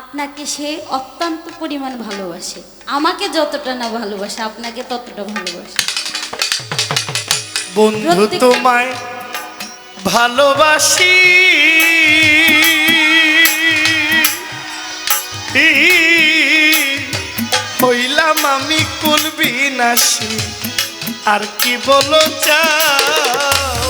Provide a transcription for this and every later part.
আপনাকে সে অত্যন্ত পরিমাণ ভালোবাসে। আমাকে যতটা না ভালোবাসে আপনাকে ততটা ভালোবাসে। বন্ধু তোমায় ভালোবাসি। হইলাম আমি কুলবি নাসি আর কি বলো চাও?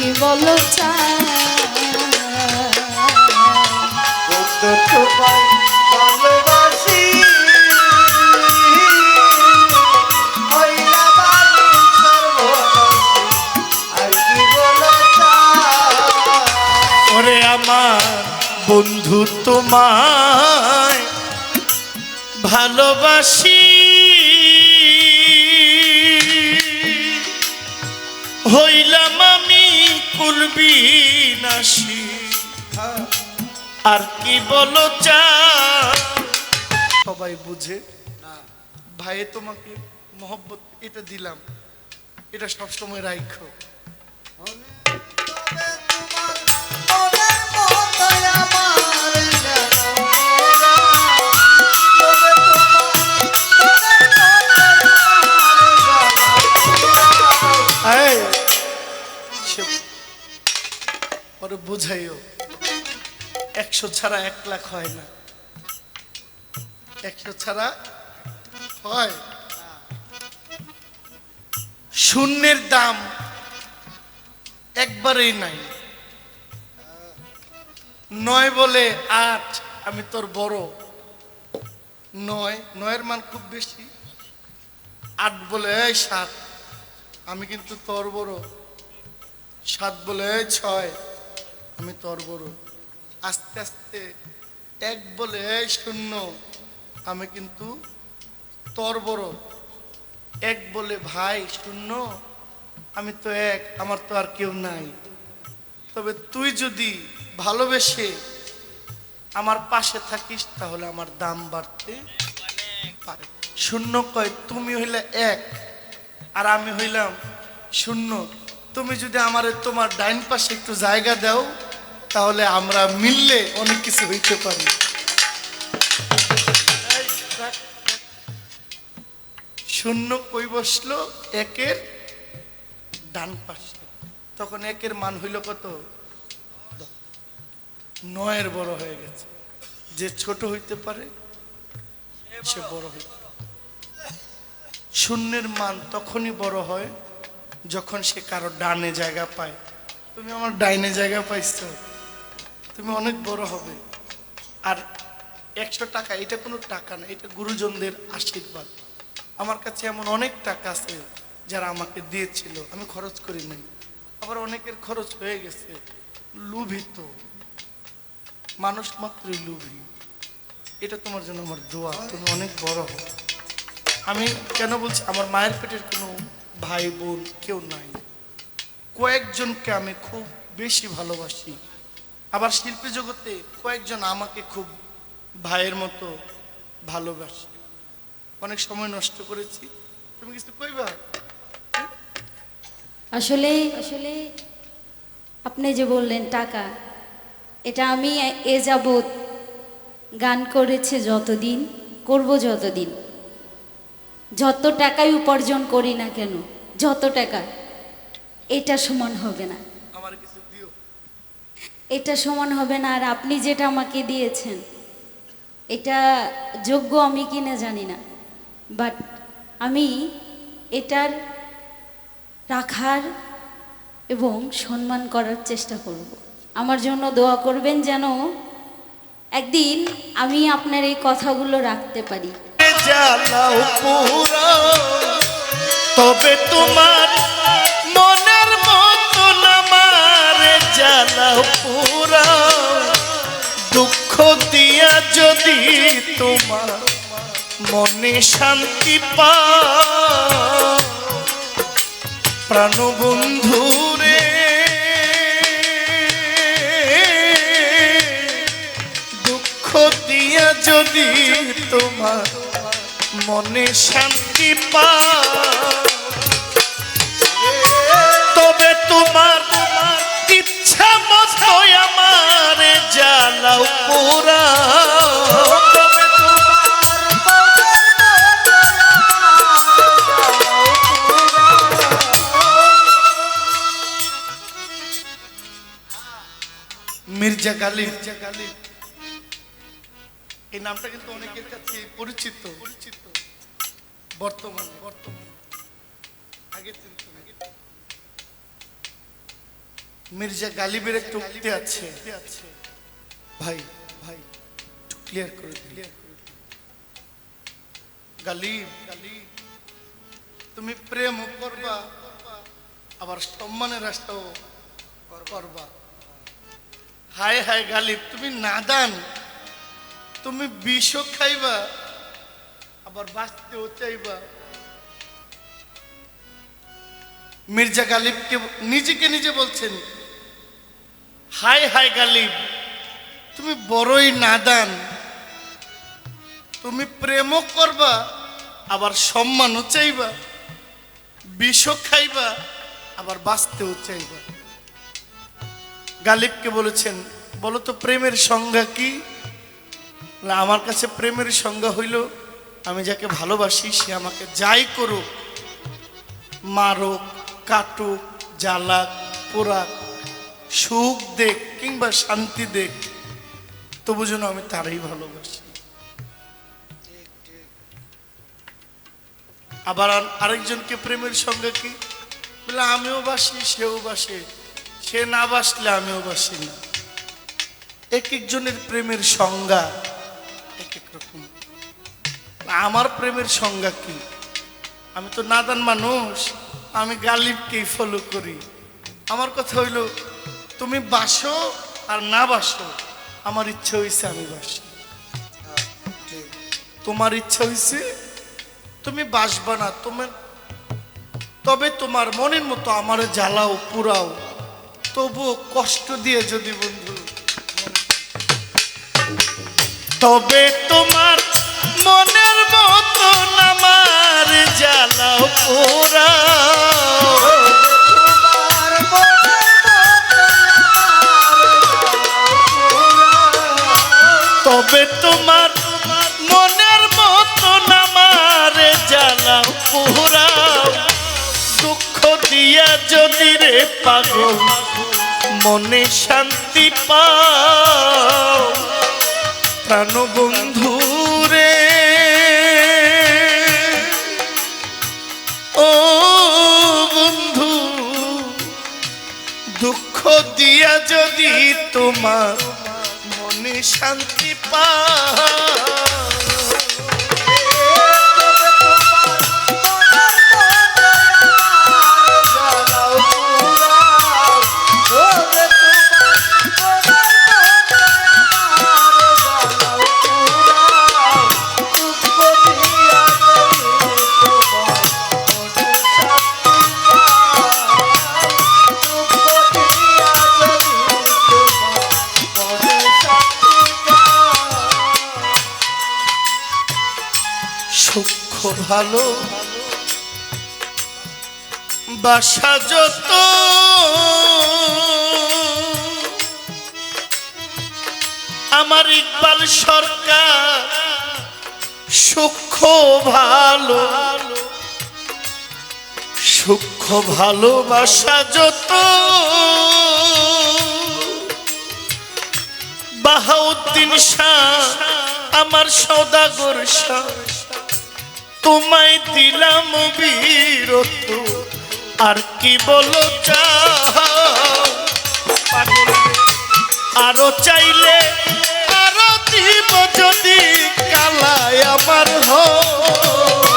কি বলো ভালোবাসি? ওরে আমার বন্ধু তোমায় ভালোবাসি। নাসি আর কি বলো চা? সবাই বুঝে? ভাই তোমাকে মহব্বত এটা দিলাম। এটা সবসময় রাখো ওরে বুঝাইও, একশো ছাড়া এক লাখ হয় না। একশো ছাড়া হয়? শূন্যের দাম একবারেই নাই। নয় বলে আট, আমি তোর বড়। নয়, নয়ের মান খুব বেশি। আট বলে এই সাত, আমি কিন্তু তোর বড়। সাত বলে ছয়। আমি তোর বড় আস্তে আস্তে এক বলে শূন্য। আমি কিন্তু তোর বড়। এক বলে, ভাই, শূন্য। আমি তো এক, আমার তো আর কেউ নাই। তবে তুই যদি ভালোবেসে আমার পাশে থাকিস, তাহলে আমার দাম বাড়তে পারে। শূন্য কয়, তুমি হইলে এক, আর আমি হইলাম শূন্য। তুমি যদি আমার তোমার ডাইন পাশে একটু জায়গা দাও তাহলে আমরা মিললে অনেক কিছু হইতে পারি। শূন্য কই বসল? একের ডান পাশে। তখন একের মান হইল কত? নয়ের বড় হয়ে গেছে। যে ছোট হইতে পারে, সে বড় হইতে শূন্যের মান তখনই বড় হয় যখন সে কারও ডানে জায়গা পায়। তুমি আমার ডাইনে জায়গা পাইছো? তুমি অনেক বড় হবে। আর একশো টাকা, এটা কোনো টাকা না, এটা গুরুজনদের আশীর্বাদ। আমার কাছে এমন অনেক টাকা আছে যারা আমাকে দিয়েছিল, আমি খরচ করি নাই। আবার অনেকের খরচ হয়ে গেছে। লুভিত মানুষ মাত্রই লুভি। এটা তোমার জন্য আমার দোয়া, তুমি অনেক বড় হও। আমি কেন বলছি, আমার মায়ের পেটের কোনো ভাই বোন কেউ নাই। কয়েকজনকে আমি খুব বেশি ভালোবাসি। আবার শিল্পী জগতে কয়েকজন আমাকে খুব ভাইয়ের মতো ভালোবাসে। অনেক সময় নষ্ট করেছি। তুমি কিছু কইবা? আসলে আসলে আপনি যে বললেন টাকা, এটা আমি এ যাবৎ গান করেছে যতদিন, করব যতদিন। যত টাকাই উপার্জন করি না কেন, যত টাকা, এটা সমান হবে না। এটা সমান হবে না, আর আপনি যেটা আমাকে দিয়েছেন, এটা যোগ্য আমি কিনা জানি না বাট আমি এটার রাখার এবং সম্মান করার চেষ্টা করব। আমার জন্য দোয়া করবেন যেন একদিন আমি আপনার এই কথাগুলো রাখতে পারি। তবে তোমার মনের জ্বালাও পুরা। দুঃখ দিয়া যদি তোমার মনে শান্তি পা। প্রাণবন্ধু রে দুঃখ দিয়া যদি তোমার মনে শান্তি পা। তবে তোমার মির্জা গালিব। এই নামটা কিন্তু অনেকের কাছে পরিচিত। পরিচিত বর্তমানে বর্তমানে আগে মির্জা গালিবের একটা উক্তি আছে। ভাই ভাই ক্লিয়ার করে ক্লিয়ার করে। গালিব গালিব, তুমি প্রেম করবা, আবার সম্মানের রাস্তাও করবা। হায় হায় গালিব তুমি নাদান। তুমি বিষও খাইবা, আবার বাঁচতেও চাইবা। মির্জা গালিবকে নিজেকে নিজে বলছেন, হায় হায় গালিব, তুমি বড়ই নাদান। তুমি প্রেমও করবা, আবার সম্মানও চাইবা। বিষও খাইবা, আবার বাঁচতেও চাইবা। গালিবকে বলেছেন বলো তো প্রেমের সংজ্ঞা কি? আমার কাছে প্রেমের সংজ্ঞা হইল, আমি যাকে ভালোবাসি, সে আমাকে যাই করুক, মারুক, কাটুক, জ্বালাক, পোড়াক, সুখ দেখ কিংবা শান্তি দেখ, তবু যেন আমি তারই ভালোবাসি। আবার আর- আরেকজনকে প্রেমের সঙ্গে কি? বলে, আমিও বাসি, সেও বাসে। সে না বাসলে আমিও বাসি না। এক একজনের প্রেমের সংজ্ঞা এক এক রকম। আমার প্রেমের সংজ্ঞা কি? আমি তো নাদান মানুষ, আমি গালিবকেই ফলো করি। আমার কথা হইল, তুমি বাসো আর না বাসো, আমার ইচ্ছা হয়েছে আমি বাসি। তোমার ইচ্ছা হয়েছে তুমি বাসবা না, তোমার তবে তোমার মনের মতো আমার জ্বালাও, পুরাও। তবুও কষ্ট দিয়ে যদি বন্ধু। তবে তোমার মনের মতো আমার জ্বালাও পুরাও তবে তোমার মনের দিয়া যদি রে পাগল, মনে শান্তি পাও। প্রাণ বন্ধু রে। ও বন্ধু, দুঃখ দিয়া যদি তোমার মনে শান্তি পা ভালো। বাসা যত। আমার ইকবাল সরকার সূক্ষ্ম ভালো। সূক্ষ্ম ভালোবাসা যত। বাহাউদ্দিন শাহ আমার সদাগর শাহ। তোমায় দিলাম বীরত্ব আর কি বলো। আরও চাইলে আরও দিব যদি কালায় আমার আমি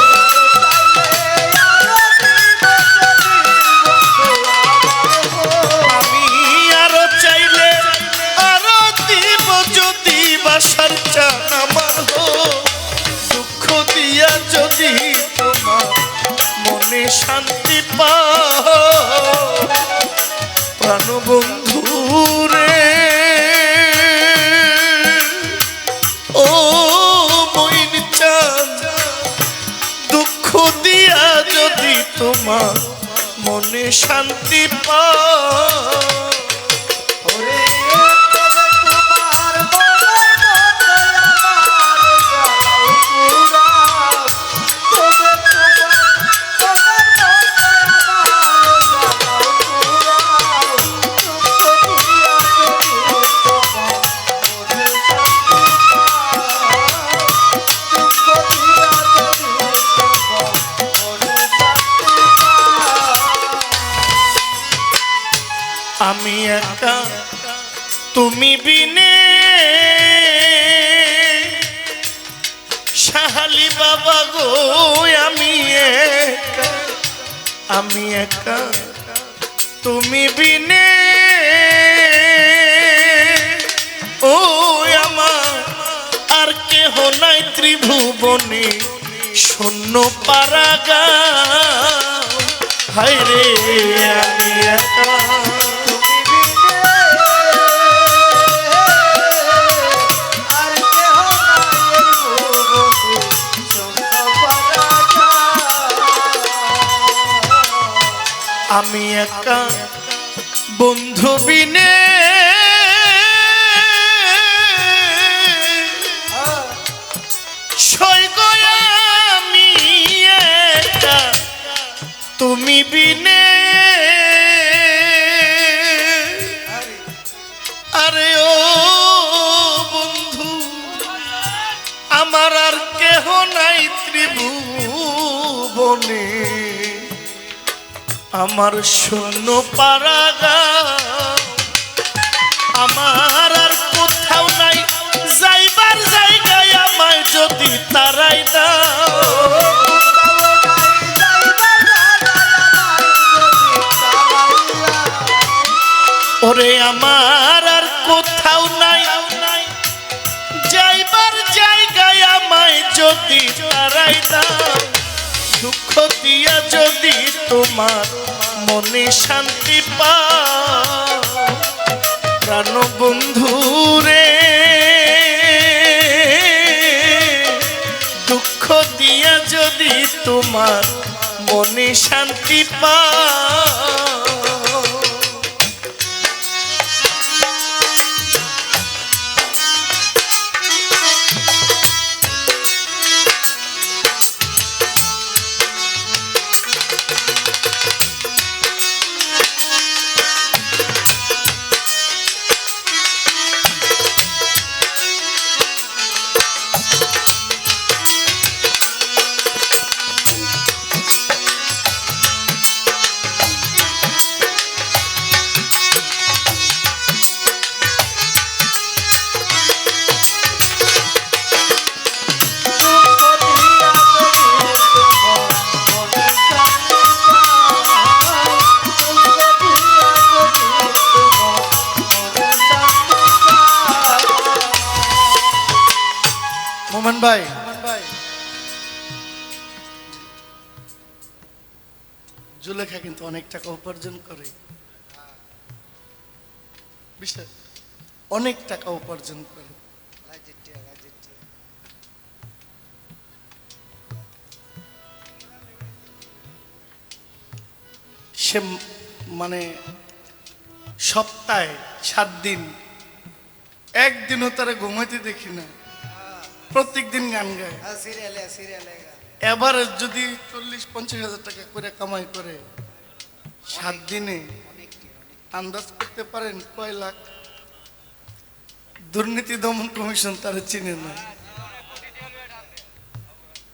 শান্তি প্রাণবন্ধু রে। ও মইন চাঁদ দুঃখ দিয়া যদি তোমার মনে শান্তি পা আমি একা, তুমি বিনে। ও আমার আর কেহ নাই ত্রিভুবনে, শূন্য পারাগা হায় রে, আমি একা। আমি একা বন্ধু বিনে। আমি তুমি বিনে। আরে ও বন্ধু, আমার আর কেহ নাই ত্রিভুবনে। আমার শূন্য পারাগা। আমার আর কোথাও নাই, যাইবার জায়গায় আমায় যদি তারাই দাও। ওরে আমার আর কোথাও নাই, যাইবার জায়গায় আমায় যদি তারাই দাও। দুঃখ দিয়া যদি তোমার মনে শান্তি পা প্রাণ বন্ধু রে দুঃখ দিয়া যদি তোমার মনে শান্তি পাও ভাই। জুলেখা কিন্তু অনেক টাকা উপার্জন করে। অনেক টাকা উপার্জন করে। সে মানে সপ্তাহে সাত দিন। একদিনও তারা ঘুমাইতে দেখি না। প্রত্যেক দিন গান গায়। সিরিয়ালে সিরিয়ালে এবার যদি চল্লিশ পঞ্চাশ হাজার টাকা করে কামাই করে সাত দিনে আন্দাজ করতে পারেন কয় লাখ? দুর্নীতি দমন কমিশন তারা চিনে না।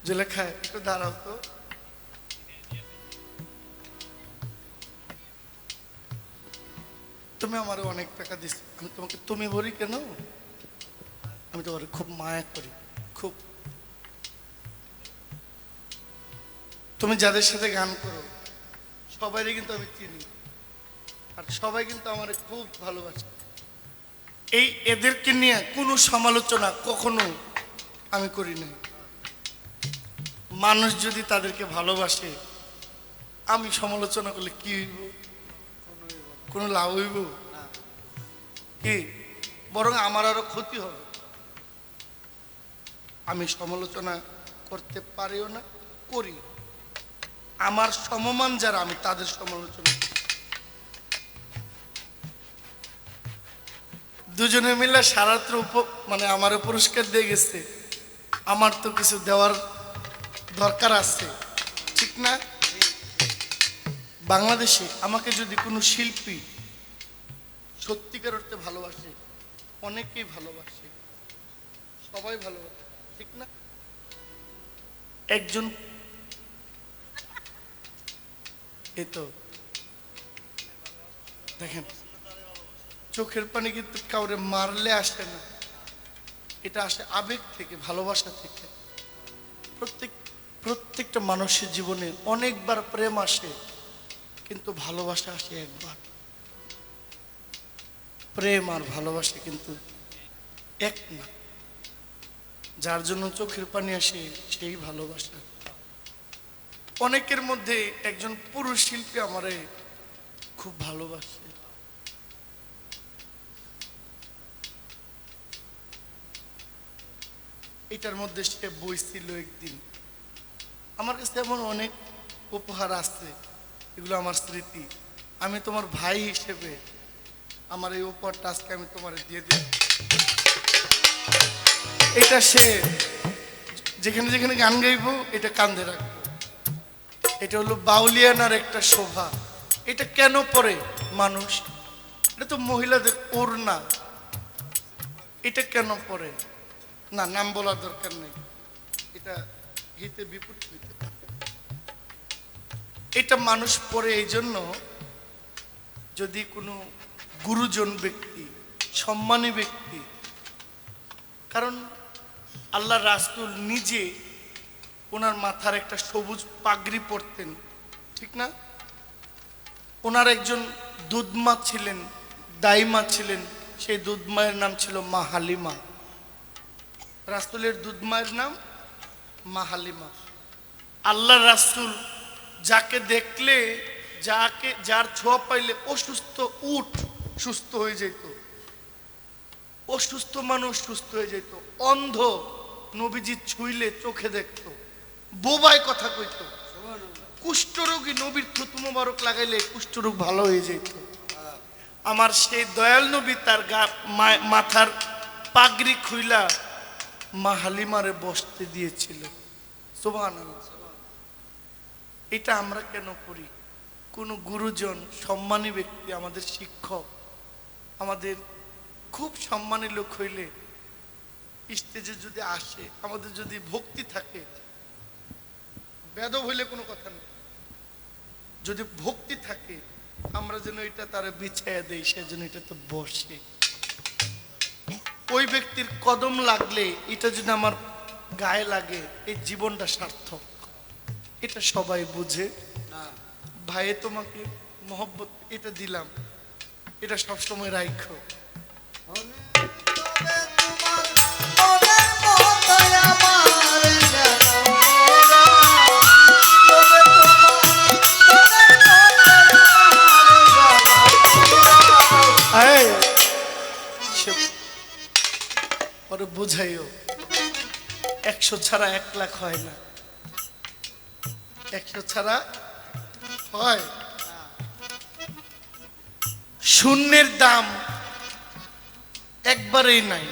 জুলেখা একটু দাঁড়াও তো। তুমি আমারে অনেক টাকা দিস আমি তোমাকে তুমি বলি কেন? আমি তোমার খুব মায়া করি। খুব। তুমি যাদের সাথে গান করো, সবাইরই কিন্তু আমি চিনি। আর সবাই কিন্তু আমার খুব ভালোবাসে। এই এদেরকে নিয়ে কোনো সমালোচনা কখনো আমি করি না মানুষ যদি তাদেরকে ভালোবাসে, আমি সমালোচনা করলে কি হইব? কোনো লাভ হইব? কি? বরং আমার আরও ক্ষতি হবে। আমি সমালোচনা করতে পারিও না করি আমার সমমান যারা, আমি তাদের সমালোচনা। দুজনে মিলে সারাত্র মানে আমার পুরস্কার দিয়ে গেছে। আমার তো কিছু দেওয়ার দরকার আছে, ঠিক না? বাংলাদেশে আমাকে যদি কোনো শিল্পী সত্যিকার অর্থে ভালোবাসে, অনেকেই ভালোবাসে, সবাই ভালোবাসে। ঠিক না? একজন এই তো, দেখেন, চোখের পানি কিন্তু কাউরে মারলে আসে না। এটা আসে আবেগ থেকে, ভালোবাসা থেকে। প্রত্যেক, প্রত্যেকটা মানুষের জীবনে অনেকবার প্রেম আসে, কিন্তু ভালোবাসা আসে একবার। প্রেম আর ভালোবাসা কিন্তু এক না। যার জন্য চোখের পানি আসে, সেই ভালোবাসা। অনেকের মধ্যে একজন পুরুষ শিল্পী আমারে খুব ভালোবাসে। এটার মধ্যে সে বইছিল একদিন। আমার কাছে এমন অনেক উপহার আছে, এগুলো আমার স্মৃতি। আমি তোমার ভাই হিসেবে আমার এই উপহারটা আজকে আমি তোমার দিয়ে দিই এটা সে, যেখানে যেখানে গান গাইবো, এটা কান্দে রাখব। এটা হলো বাউলিয়ানার একটা শোভা। এটা কেন পরে মানুষ? এটা তো মহিলাদের ওড়না। এটা কেন পরে না, নাম বলার দরকার নেই। এটা হিতে বিপরীত হইতে এটা মানুষ পরে এই জন্য যদি কোনো গুরুজন ব্যক্তি, সম্মানী ব্যক্তি, কারণ আল্লাহ রাসুল নিজে ওনার মাথার একটা সবুজ পাগড়ি পরতেন, ঠিক না? ওনার একজন দুধমা ছিলেন, দাইমা ছিলেন, সেই দুধমায়ের নাম ছিল মা হালিমা। রাসুলের দুধমায়ের নাম মা হালিমা। আল্লাহ রাসুল যাকে দেখলে, যাকে, যার ছোঁয়া পাইলে অসুস্থ উঠ, সুস্থ হয়ে যেত অসুস্থ মানুষ সুস্থ হয়ে যেত অন্ধ। নবীজি ছুইলে চোখে দেখত। বোবায় কথা কইত। কুষ্ঠরোগী নবীর থুতু মোবারক লাগাইলে কুষ্ঠরোগ ভালো হয়ে যেত। আমার সেই দয়াল নবী তার গা মাথার পাগড়ি খুইলা মা হালিমারে বসতে দিয়েছিল। সোভান এটা আমরা কেন করি? কোনো গুরুজন সম্মানী ব্যক্তি, আমাদের শিক্ষক, আমাদের খুব সম্মানী লোক হইলে স্টেজে যদি আসে আমাদের যদি ভক্তি থাকে বেদব হইলে কোনো কথা নেই। যদি ভক্তি থাকে আমরা যেন এটা তারা বিছাইয়া দেই সে যেন এটাতে বসে। ওই ব্যক্তির কদম লাগলে এটা যদি আমার গায়ে লাগে এই জীবনটা সার্থক। এটা সবাই বুঝে। ভাইয়ে তোমাকে মহব্বত এটা দিলাম। এটা সবসময় রাইখো। বুঝাইও, একশো ছাড়া এক লাখ হয় না। একশো ছাড়া হয়? শূন্যের দাম একবারেই নাই।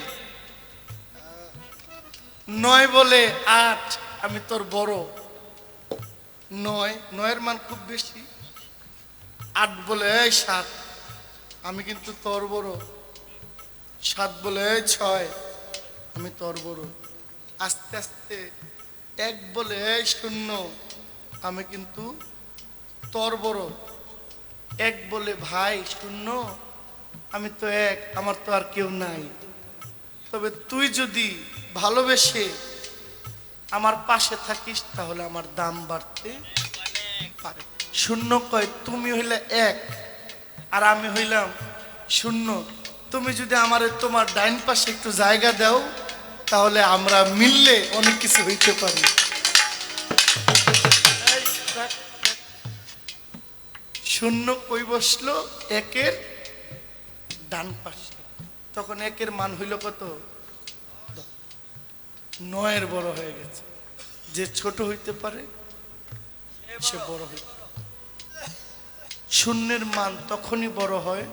নয় বলে আট, আমি তোর বড়। নয়, নয়ের মান খুব বেশি। আট বলে এই সাত, আমি কিন্তু তোর বড়। সাত বলে ছয়। আমি তোর বড়। আস্তে আস্তে এক বলে শূন্য। আমি কিন্তু তোর বড়। এক বলে, ভাই, শূন্য। আমি তো এক, আমার তো আর কেউ নাই। তবে তুই যদি ভালোবেসে আমার পাশে থাকিস, তাহলে আমার দাম বাড়তে পারে। শূন্য কয়, তুমি হইলে এক, আর আমি হইলাম শূন্য। তুমি যদি আমার তোমার ডাইন পাশে একটু জায়গা দাও তাহলে আমরা মিললে অনেক কিছু হইতে পারি। শূন্য কই বসল? একের ডান পাশে। তখন একের মান হইল কত? নয়ের বড় হয়ে গেছে। যে ছোট হইতে পারে, সে বড় হয় শূন্যের মান তখনই বড় হয়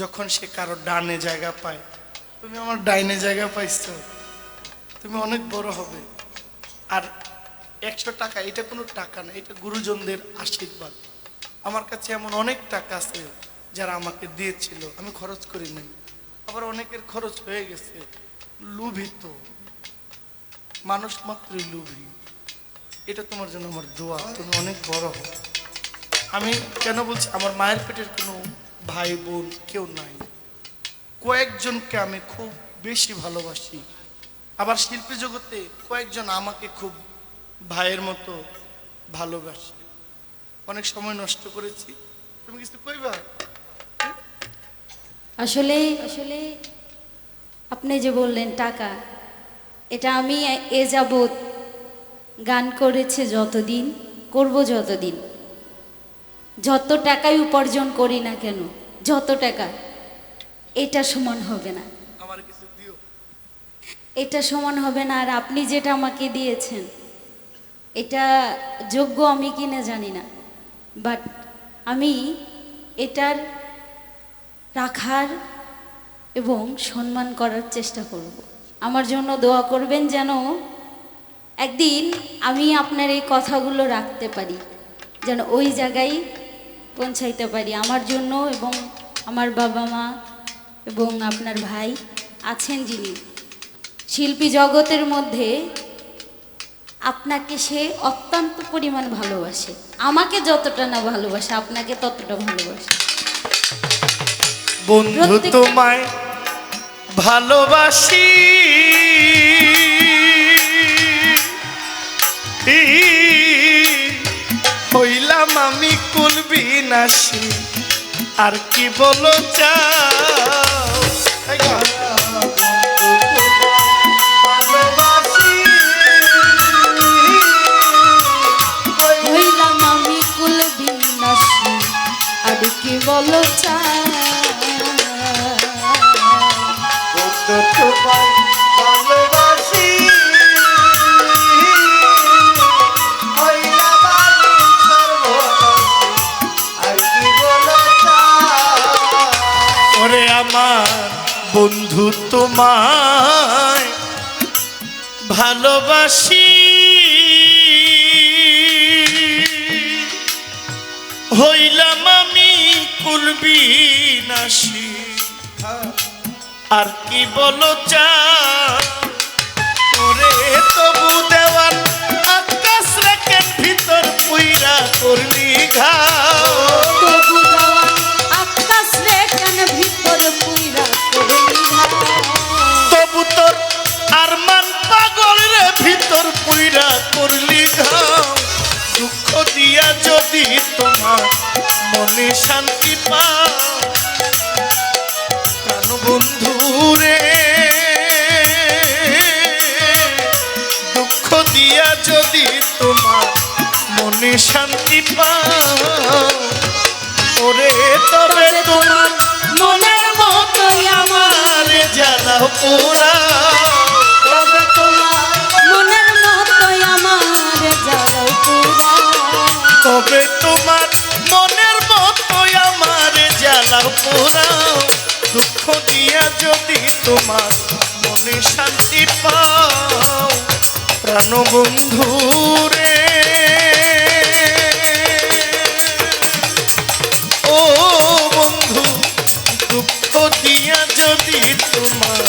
যখন সে কারও ডানে জায়গা পায়। তুমি আমার ডাইনে জায়গা পাইছো? তুমি অনেক বড় হবে। আর একশো টাকা, এটা কোনো টাকা না, এটা গুরুজনদের আশীর্বাদ। আমার কাছে এমন অনেক টাকা আছে যারা আমাকে দিয়েছিল, আমি খরচ করি নাই। আবার অনেকের খরচ হয়ে গেছে। লুভিত মানুষ মাত্রই লুভি। এটা তোমার জন্য আমার দোয়া, তুমি অনেক বড় হও। আমি কেন বলছি, আমার মায়ের পেটের কোনো ভাই বোন কেউ নাই। কয়েকজনকে আমি খুব বেশি ভালোবাসি। আবার শিল্পী জগতে কয়েকজন আমাকে খুব ভাইয়ের মতো ভালোবাসে। অনেক সময় নষ্ট করেছি। তুমি কিছু কইবা? আসলে আসলে আপনি যে বললেন টাকা, এটা আমি এ যাবৎ গান করেছে যতদিন, করব যতদিন। যত টাকাই উপার্জন করি না কেন, যত টাকা, এটা সমান হবে না। এটা সমান হবে না, আর আপনি যেটা আমাকে দিয়েছেন, এটা যোগ্য আমি কিনা জানি না বাট আমি এটার রাখার এবং সম্মান করার চেষ্টা করব। আমার জন্য দোয়া করবেন যেন একদিন আমি আপনার এই কথাগুলো রাখতে পারি, যেন ওই জায়গায় পৌঁছাইতে পারি। আমার জন্য এবং আমার বাবা মা এবং আপনার ভাই আছেন যিনি শিল্পী জগতের মধ্যে আপনাকে সে অত্যন্ত পরিমাণ ভালোবাসে। আমাকে যতটা না ভালোবাসে আপনাকে ততটা ভালোবাসে। বন্ধু তোমায় ভালোবাসি। হইলাম আমি কুলবি নাসি আর কি বলো চাও? কি বলো ভালোবাসি? ওরে আমার বন্ধু তোমায় ভালোবাসি নাসি আর কি বলো চা? ওরে তবু দেওয়ার আকাশ রেখে ভিতর পুইরা করলি ঘাও। তবু দেওয়া আকাশ রে কেন ভিতর পুইরা করলি? তবু তোর আরমান পাগল রে ভিতর পুইরা করলি ঘাও। দুঃখ দিয়া যদি তোমার মনে শান্তি পাও প্রাণ বন্ধু রে দুঃখ দিয়া যদি তোমার মনে শান্তি পাও ওরে তবে তোমার মনের মতোই আমার জ্বালাও পোড়া। তবে জ্বালাও পোড়াও দুঃখ দিয়া যদি তোমার মনে শান্তি পাও প্রাণ বন্ধু রে ও বন্ধু, দুঃখ দিয়া যদি তোমার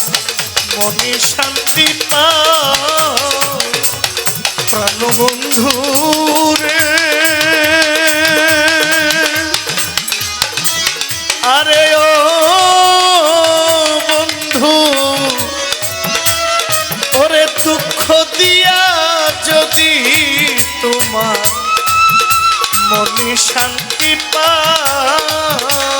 মনে শান্তি পাও প্রাণ বন্ধু রে আরে ও বন্ধু ওরে দুঃখ দিয়া যদি তোমার মনে শান্তি পাও